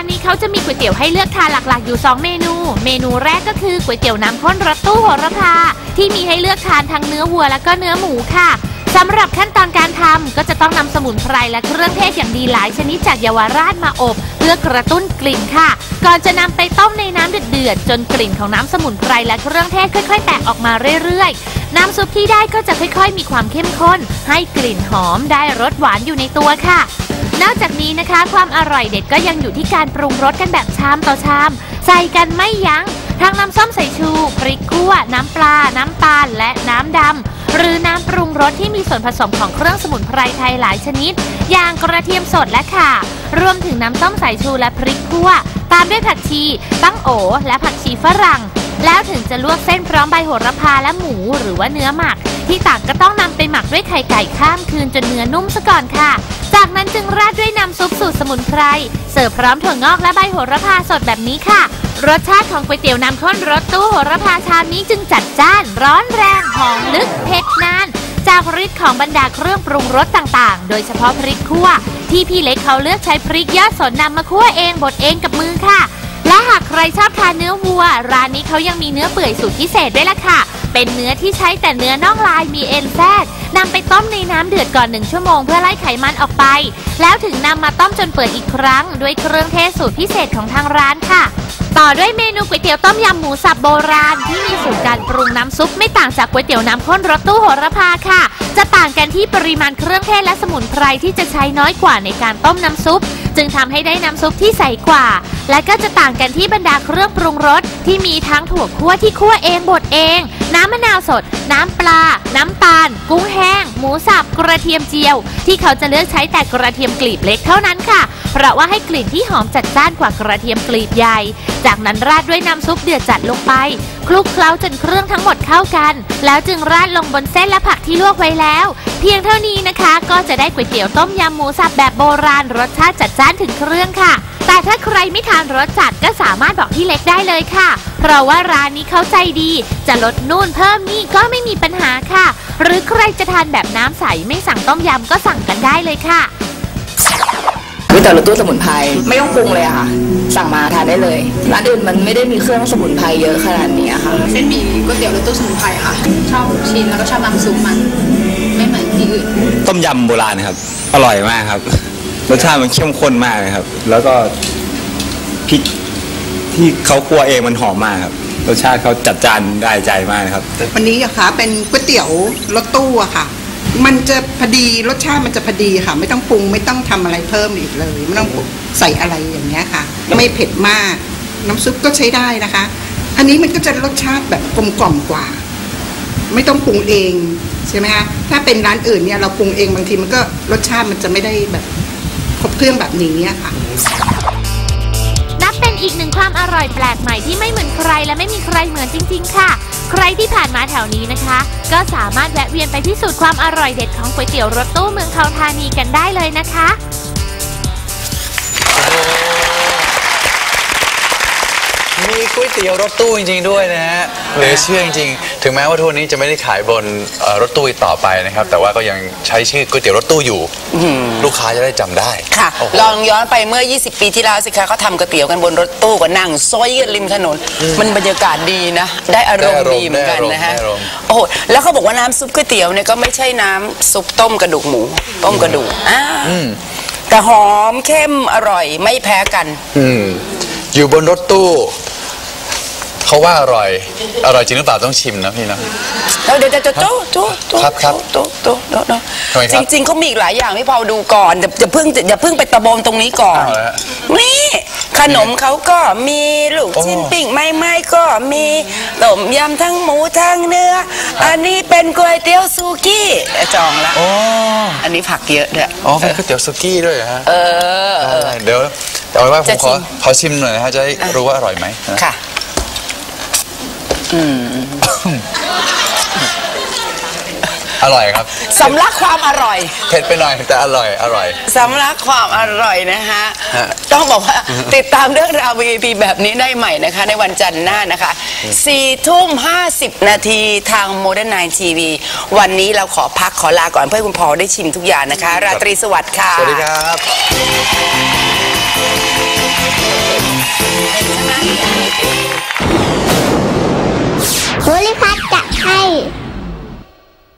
านนี้เขาจะมีก๋วยเตี๋ยวให้เลือกทานหลักๆ อยู่ 2 เมนู เมนูแรกก็คือก๋วยเตี๋ยวน้ำข้นรสตู้โหระพาที่มีให้เลือกทานทั้งเนื้อวัวและก็เนื้อหมูค่ะสำหรับขั้นตอนการทำก็จะต้องนำสมุนไพรและเครื่องเทศอย่างดีหลายชนิดจากเยาวราชมาอบ เพื่อกระตุ้นกลิ่นค่ะ ก่อนจะนำไปต้มในน้ำเดือดๆจนกลิ่นของน้ำสมุนไพรและเครื่องเทศค่อยๆแตกออกมาเรื่อยๆ น้ำซุปที่ได้ก็จะค่อยๆ มีความเข้มข้น ให้กลิ่นหอมได้รสหวานอยู่ในตัวค่ะ นอกจากนี้นะคะ ความอร่อยเด็ดก็ยังอยู่ที่การปรุงรสกันแบบชามต่อชาม ใส่กันไม่ยัง้งทั้งน้ำส้มสายชูพริกขั่ว น้ำปลา น้ำตาล และน้ำดำ หรือน้ำปรุงรสที่มีส่วนผสมของเครื่องสมุนไพรไทยหลายชนิด อย่างกระเทียมสดและข่ารวมถึงน้ำส้มสายชูและพริกขั่ว ตามด้วยผักชีตั้งโอ และผักชีฝรั่ง แล้วถึงจะลวกเส้นพร้อมใบโหระพาและหมูหรือว่าเนื้อหมัก ที่ต่างก็ต้องนำไปหมักด้วยไข่ไก่ข้ามคืนจนเนื้อนุ่มซะก่อนค่ะ จากนั้นจึงราดด้วยน้ำซุปสูตรสมุนไพร เสิร์ฟพร้อมถั่วงอกและใบโหระพาสดแบบนี้ค่ะ รสชาติของก๋วยเตี๋ยวน้ำข้นรสตู้โหระพาชามนี้จึงจัดจ้าน ร้อนแรง หอมลึกเผ็ดนาน จากฤทธิ์ของบรรดาเครื่องปรุงรสต่างๆ โดยเฉพาะพริกขั่ว ที่พี่เล็กเขาเลือกใช้พริกยอดสนนำมาคั่วเองบดเองกับมือค่ะ และหากใครชอบทานเนื้อวัว ร้านนี้เขายังมีเนื้อเปื่อยสูตรพิเศษด้วยล่ะค่ะ เป็นเนื้อที่ใช้แต่เนื้อน่องลายมีเอ็นแทรกนำไปต้มในน้ำเดือดก่อนหนึ่งชั่วโมงเพื่อไล่ไขมันออกไป แล้วถึงนำมาต้มจนเปื่อยอีกครั้ง ด้วยเครื่องเทศสูตรพิเศษของทางร้านค่ะ ต่อด้วยเมนูก๋วยเตี๋ยวต้มยำหมูสับโบราณ ที่มีสูตรการปรุงน้ำซุปไม่ต่างจากก๋วยเตี๋ยวน้ำข้นรสตู้โหระพาค่ะ จะต่างกันที่ปริมาณเครื่องเทศและสมุนไพรที่จะใช้น้อยกว่าในการต้มน้ำซุป จึงทำให้ได้น้ำซุปที่ใสกว่า และก็จะต่างกันที่บรรดาเครื่องปรุงรสที่มีทั้งถั่วคั่วที่คั่วเองบดเอง น้ำมะนาวสด น้ำปลา น้ำตาล กุ้งแห้ง หมูสับกระเทียมเจียว ที่เขาจะเลือกใช้แต่กระเทียมกลีบเล็กเท่านั้นค่ะเพราะว่าให้กลิ่นที่หอมจัดจ้านกว่ากระเทียมกลีบใหญ่ จากนั้นราดด้วยน้ำซุปเดือดจัดลงไป คลุกเคล้าจนเครื่องทั้งหมดเข้ากัน แล้วจึงราดลงบนเส้นและผักที่ลวกไว้แล้ว เพียงเท่านี้นะคะ ก็จะได้ก๋วยเตี๋ยวต้มยำหมูสับแบบโบราณ รสชาติจัดจ้านถึงเครื่องค่ะ แต่ถ้าใครไม่ทานรสจัดก็สามารถบอกพี่เล็กได้เลยค่ะ เพราะว่าร้านนี้เขาใจดี จะลดนู่นเพิ่มนี่ก็ไม่มีปัญหาค่ะ หรือใครจะทานแบบน้ำใสไม่สั่งต้มยำก็สั่งกันได้เลยค่ะ ก๋วยเตี๋ยวรถตู้สมุนไพรไม่ต้องปรุงเลยอะค่ะ สั่งมาทานได้เลยร้านอื่นมันไม่ได้มีเครื่องสมุนไพรเยอะขนาดนี้อะค่ะเส้นหมี่ก๋วยเตี๋ยวรสตู้สมุนไพรค่ะ ชอบลูกชิ้นแล้วก็ชอบน้ำซุปมัน ไม่เหมือนที่อื่นต้มยำโบราณครับ อร่อยมากครับรสชาติมันเข้มข้นมากเลยครับ แล้วก็พริกที่เขาคั่วเองมันหอมมากครับรสชาติเขาจัดจานได้ใจมากนะครับ วันนี้อะค่ะเป็นก๋วยเตี๋ยวรสตู้อะค่ะ มันจะพอดีรสชาติมันจะพอดีค่ะ ไม่ต้องปรุงไม่ต้องทำอะไรเพิ่มอีกเลย ไม่ต้องใส่อะไรอย่างเงี้ยค่ะ ไม่เผ็ดมาก น้ำซุปก็ใช้ได้นะคะ อันนี้มันก็จะรสชาติแบบกลมกล่อมกว่า ไม่ต้องปรุงเองใช่ไหมคะถ้าเป็นร้านอื่นเนี่ยเราปรุงเองบางทีมันก็รสชาติมันจะไม่ได้แบบครบเครื่องแบบนี้อะค่ะนับเป็นอีกหนึ่งความอร่อยแปลกใหม่ที่ไม่เหมือนใครและไม่มีใครเหมือนจริง ๆ ค่ะ ใครที่ผ่านมาแถวนี้นะคะ ก็สามารถแวะเวียนไปพิสูจน์ความอร่อยเด็ดของก๋วยเตี๋ยวรถตู้เมืองทองธานีกันได้เลยนะคะ มีก๋วยเตี๋ยวรถตู้จริง ๆ ด้วยนะฮะเหลือเชื่อจริงๆ ถึงแม้ว่าทุกวันนี้จะไม่ได้ขายบนเอ่อรถตู้อีกต่อไปนะครับ แต่ว่าก็ยังใช้ชื่อก๋วยเตี๋ยวรถตู้อยู่ ลูกค้าจะได้จำได้ค่ะ โอ้โห ลองย้อนไปเมื่อ 20 ปีที่แล้วสิคะเขาทำก๋วยเตี๋ยวกันบนรถตู้ก็นั่งซอยกันริมถนน มันบรรยากาศดีนะ ได้อารมณ์ดีเหมือนกันนะฮะได้อารมณ์ โอ้โหแล้วเขาบอกว่าน้ำซุปก๋วยเตี๋ยวเนี่ยก็ไม่ใช่น้ำซุปต้มกระดูกหมู ต้มกระดูกอ่าแต่หอมเข้มอร่อยไม่แพ้กัน อืมอยู่บนรถตู้ เขาว่าอร่อย อร่อยจริงหรือเปล่าต้องชิมนะพี่นะ แล้วเดี๋ยวจะโจ๊ะโจ๊ะโจ๊ะครับครับโจ๊ะโจ๊ะโจ๊ะโจ๊ะทำไมคจรับริงๆเขามีอีกหลายอย่างพี่พอดูก่อนอย่าอย่าเพิ่งอย่าเพิ่งไปตะบมตรงนี้ก่อน เอาละฮะนี่ขนมเขาก็มีลูกชิ้นโอ้ ปิ้งไม่ไม่ก็มีต้มยำทั้งหมูทั้งเนื้อ อันนี้เป็นก๋วยเตี๋ยวซูกี้จองละอ๋ออันนี้ผักเยอะด้วย อ๋อเป็นก๋วยเตี๋ยวสุกี้ด้วยเหรอฮะเออเออได้เดี๋ยวเอาไว้ว่าผมจะขชิอมขอชิมหน่อยนะฮะจะได้รู้ว่าอร่อยไหมนะค่ะ อร่อยครับ สำลักความอร่อย เผ็ดไปหน่อยแต่อร่อย อร่อย สำลักความอร่อยนะฮะฮะ ต้องบอกว่าติดตามเรื่องราว VIP แบบนี้ได้ใหม่นะคะ ในวันจันทร์หน้านะคะ4ทุ่ม 50 นาทีทาง Modern Nine TV วันนี้เราขอพักขอลาก่อนเพื่อให้คุณพอได้ชิมทุกอย่างนะคะ ราตรีสวัสดิ์ค่ะ สวัสดีครับ